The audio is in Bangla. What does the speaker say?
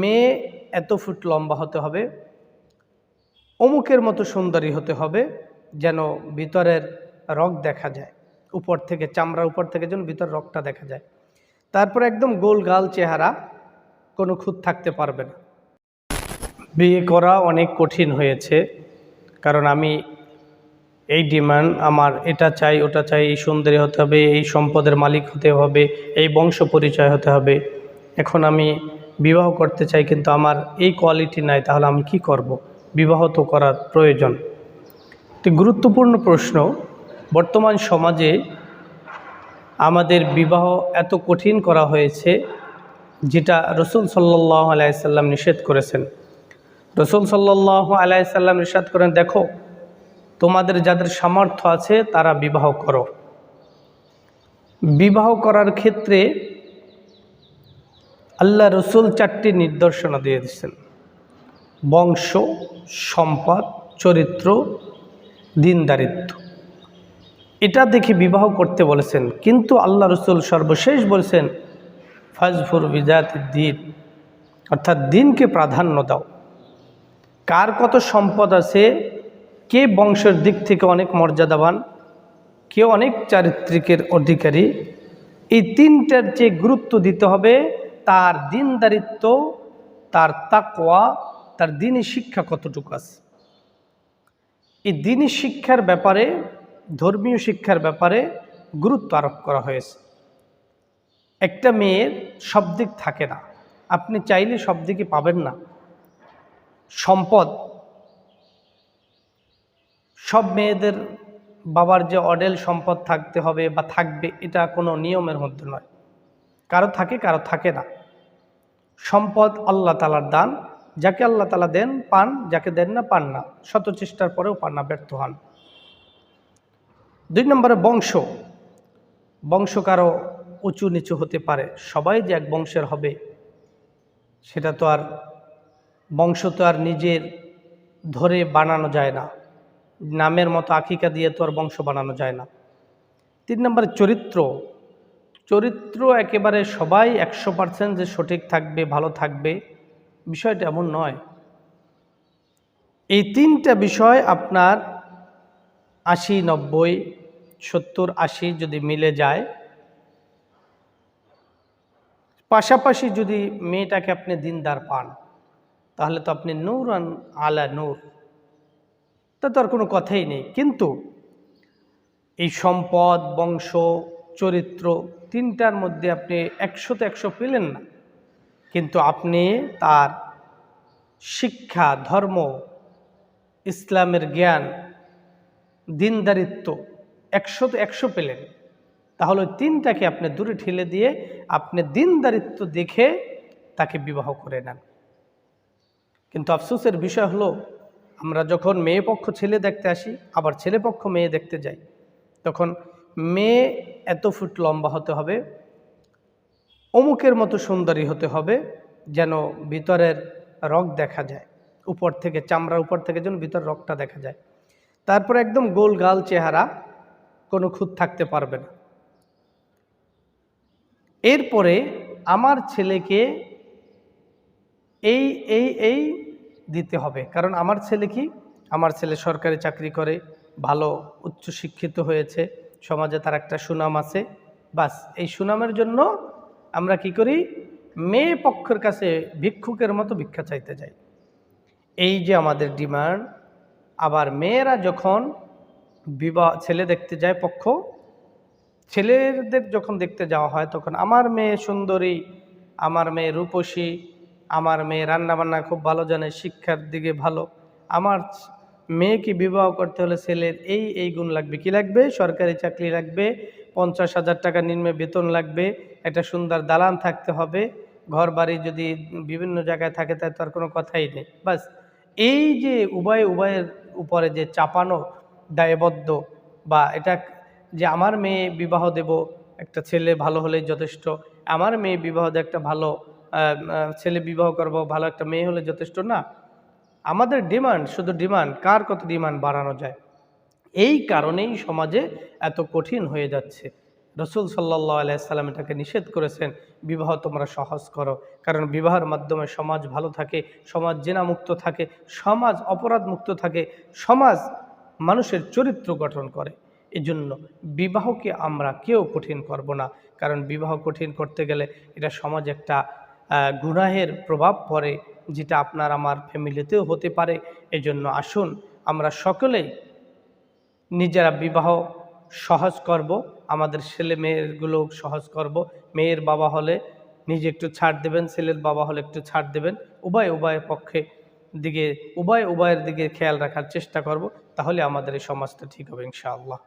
মেয়ে এত ফুট লম্বা হতে হবে, অমুকের মতো সুন্দরী হতে হবে যেন ভিতরের রগ দেখা যায়, উপর থেকে চামড়া উপর থেকে যেন ভিতর রগটা দেখা যায়। তারপর একদম গোল গাল চেহারা, কোনো খুঁত থাকতে পারবে না। বিয়ে করা অনেক কঠিন হয়েছে, কারণ আমি এই ডিমান্ড, আমার এটা চাই, ওটা চাই, এই সুন্দরী হতে হবে, এই সম্পদের মালিক হতে হবে, এই বংশ পরিচয় হতে হবে। এখন আমি বিবাহ করতে চাই কিন্তু আমার এই কোয়ালিটি নাই, তাহলে আমি কি করব। বিবাহ তো করার প্রয়োজন। একটি গুরুত্বপূর্ণ প্রশ্ন, বর্তমান সমাজে আমাদের বিবাহ এত কঠিন করা হয়েছে, যেটা রসুল সাল্লাহ আলাইসাল্লাম নিষেধ করেছেন। রসুল সাল্লাহ আলাইসাল্লাম নিষেধ করেন, দেখো, তোমাদের যাদের সামর্থ্য আছে, তারা বিবাহ করো। বিবাহ করার ক্ষেত্রে আল্লাহ রসুল চারটি নির্দেশনা দিয়ে দিচ্ছেন বংশ, সম্পদ, চরিত্র, দিনদারিত্ব। এটা দেখে বিবাহ করতে বলেছেন, কিন্তু আল্লাহ রসুল সর্বশেষ বলেছেন, ফাজফুর বিজাত দিন অর্থাৎ দিনকে প্রাধান্য দাও। কার কত সম্পদ আছে, কে বংশের দিক থেকে অনেক মর্যাদাবান, কে অনেক চারিত্রিকের অধিকারী, এই তিনটার যে গুরুত্ব দিতে হবে তার দিনদারিত্ব তার তাকোয়া তার দিনী শিক্ষা কতটুকু আছে? এই দিনী শিক্ষার ব্যাপারে, ধর্মীয় শিক্ষার ব্যাপারে গুরুত্ব আরোপ করা হয়েছে। একটা মেয়ের সব দিক থাকে না। আপনি চাইলে সব দিকে পাবেন না। সম্পদ। সব মেয়েদের বাবার যে অডেল সম্পদ থাকতে হবে বা থাকবে, এটা কোনো নিয়মের মধ্যে নয়। কারও থাকে কারও থাকে না। সম্পদ আল্লাহ তালার দান, যাকে আল্লাহ তালা দেন পান, যাকে দেন না পান না। শত চেষ্টার পরেও পান না, ব্যর্থ হন। দুই নম্বরে বংশ। বংশ কারও উঁচু নিচু হতে পারে। সবাই যে এক বংশের হবে, সেটা তো আর বংশ তো আর নিজের ধরে বানানো যায় না। নামের মতো আকিকা দিয়ে তো আর বংশ বানানো যায় না। তিন নম্বরে চরিত্র। চরিত্র একেবারে সবাই একশো পার্সেন্ট যে সঠিক থাকবে, ভালো থাকবে, বিষয়টা এমন নয়। এই তিনটা বিষয় আপনার আশি, নব্বই, সত্তর, আশি যদি মিলে যায়, পাশাপাশি যদি মেয়েটাকে আপনি দিনদার পান, তাহলে তো আপনি নূর আলা নূর। তা তো আর কোনো কথাই নেই। কিন্তু এই সম্পদ, বংশ চরিত্র তিনটার মধ্যে আপনি একশোতে একশো পেলেন না। কিন্তু আপনি তার শিক্ষা, ধর্ম, ইসলামের জ্ঞান, দিনদারিত্ব একশোতে একশো পেলেন। তাহলে তিনটাকে আপনি দূরে ঠেলে দিয়ে আপনি দিনদারিত্ব দেখে তাকে বিবাহ করে নেন। কিন্তু আফসোসের বিষয় হলো, আমরা যখন মেয়ে পক্ষ ছেলে দেখতে আসি, আবার ছেলে পক্ষ মেয়ে দেখতে যাই, তখন মেয়ে এত ফুট লম্বা হতে হবে, অমুকের মতো সুন্দরী হতে হবে যেন ভিতরের রগ দেখা যায়, উপর থেকে চামড়ার উপর থেকে যেন ভিতর রগটা দেখা যায়। তারপর একদম গোল গাল চেহারা, কোনো খুঁত থাকতে পারবে না। এরপরে আমার ছেলেকে এই এই এই দিতে হবে, কারণ আমার ছেলে কি? আমার ছেলে সরকারি চাকরি করে, ভালো উচ্চ শিক্ষিত হয়েছে সমাজে তার একটা সুনাম আছে। বাস, এই সুনামের জন্য আমরা কি করি? মেয়ে পক্ষের কাছে ভিক্ষুকের মতো ভিক্ষা চাইতে যাই। এই যে আমাদের ডিমান্ড, আবার মেয়েরা যখন বিবাহ, ছেলে দেখতে যায় পক্ষ, ছেলেদের যখন দেখতে যাওয়া হয় তখন আমার মেয়ে সুন্দরী, আমার মেয়ে রূপসী, আমার মেয়ে রান্নাবান্না খুব ভালো জানে, শিক্ষার দিকে ভালো, আমার মেয়েকে বিবাহ করতে হলে ছেলের এই এই গুণ লাগবে। কি লাগবে? সরকারি চাকরি লাগবে, পঞ্চাশ হাজার টাকা নিম্নে বেতন লাগবে, একটা সুন্দর দালান থাকতে হবে ঘর বাড়ি যদি বিভিন্ন জায়গায় থাকে তার তো আর কোনো কথাই নেই। বাস, এই যে উভয়, উভয়ের উপরে যে চাপানো, দায়বদ্ধ বা এটা যে আমার মেয়ে বিবাহ দেব, একটা ছেলে ভালো হলে যথেষ্ট, আমার মেয়ে বিবাহ দিয়ে একটা ভালো ছেলে বিবাহ করব, ভালো একটা মেয়ে হলে যথেষ্ট না আমাদের ডিমান্ড, শুধু ডিমান্ড, কার কত ডিমান্ড বাড়ানো যায়? এই কারণেই সমাজে এত কঠিন হয়ে যাচ্ছে। রসুল সাল্লাহ আলাইসাল্লাম এটাকে নিষেধ করেছেন, বিবাহ তোমরা সহজ করো। কারণ বিবাহের মাধ্যমে সমাজ ভালো থাকে, সমাজ জেনামুক্ত থাকে, সমাজ অপরাধ মুক্ত থাকে, সমাজ মানুষের চরিত্র গঠন করে। এজন্য বিবাহকে আমরা কেউ কঠিন করব না। কারণ বিবাহ কঠিন করতে গেলে এটা সমাজ একটা গুনাহের প্রভাব পড়ে। যেটা আপনার আমার ফ্যামিলিতেও হতে পারে। এজন্য আসুন, আমরা সকলেই নিজেরা বিবাহ সহজ করব, আমাদের ছেলে মেয়েরগুলো সহজ করব। মেয়ের বাবা হলে নিজে একটু ছাড় দেবেন, ছেলের বাবা হলে একটু ছাড় দেবেন। উভয়, উভয়ের পক্ষে দিকে, উভয়, উভয়ের দিকে খেয়াল রাখার চেষ্টা করব, তাহলে আমাদের এই সমাজটা ঠিক হবে, ইনশাআল্লাহ।